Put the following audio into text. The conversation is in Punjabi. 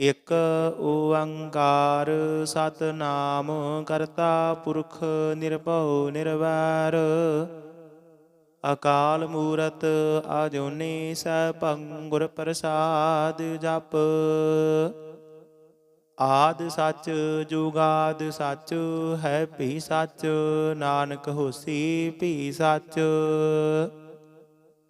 ਇਕ ਓੰਕਾਰ ਸਤਨਾਮ ਕਰਤਾ ਪੁਰਖ ਨਿਰਭਉ ਨਿਰਵੈਰ। ਅਕਾਲ ਮੂਰਤ ਆਜੂਨੀ ਸੈਭੰ ਗੁਰ ਪ੍ਰਸਾਦ ਜਪ। ਆਦ ਸੱਚ ਜੁਗਾਦ ਸੱਚ ਹੈ ਭੀ ਸੱਚ, ਨਾਨਕ ਹੋਸੀ ਭੀ ਸੱਚ।